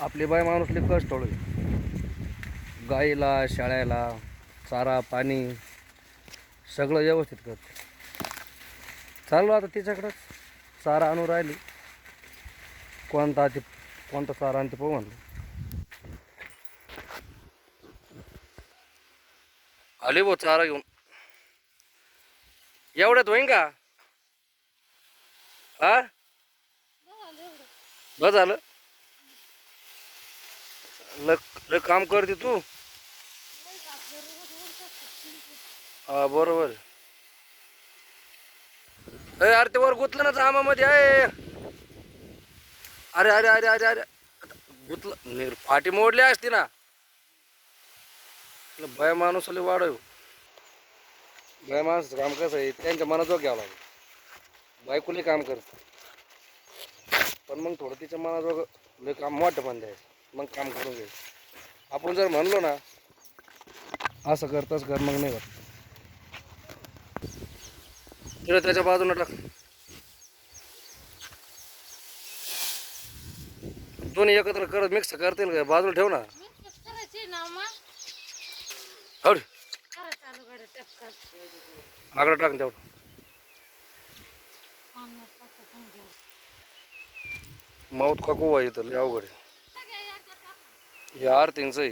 आपली बाय माणूसले कष्ट होईल गाईला शाळेला चारा पाणी सगळं व्यवस्थित करते. चाललो आता तिच्याकडंच. चारा आणून राहिली. कोणता ते कोणता चारा आणते पाहू आले भाऊ चारा घेऊन. एवढ्यात होईन का? हा बस झालं? लक लय काम करते तू? हा बरोबर. अरे अरे ते वर गुतलं ना जामामध्ये आहे अरे अरे अरे अरे अरे. गुतलं फाटी मोडली असती ना. म्हटलं बाय माणूस आले वाढव. बाय माणूस काम कसं आहे त्यांच्या मनाजोग घ्यावं लागेल. बायकोले काम करत. पण मग थोडं तिच्या मनाजोग लय काम मोठं पण द्यायचं मग काम करून घ्यायचं आपण जर म्हणलो ना असं करताच कर मग नाही करत तिला त्याच्या बाजूला टाक. दोन्ही एकत्र करत मिक्स करतील का? बाजूला ठेव ना. हड आकडं टाक तेवढं. माऊत का कोवा येतं लय अवघड आहे. हे आरतींचं आहे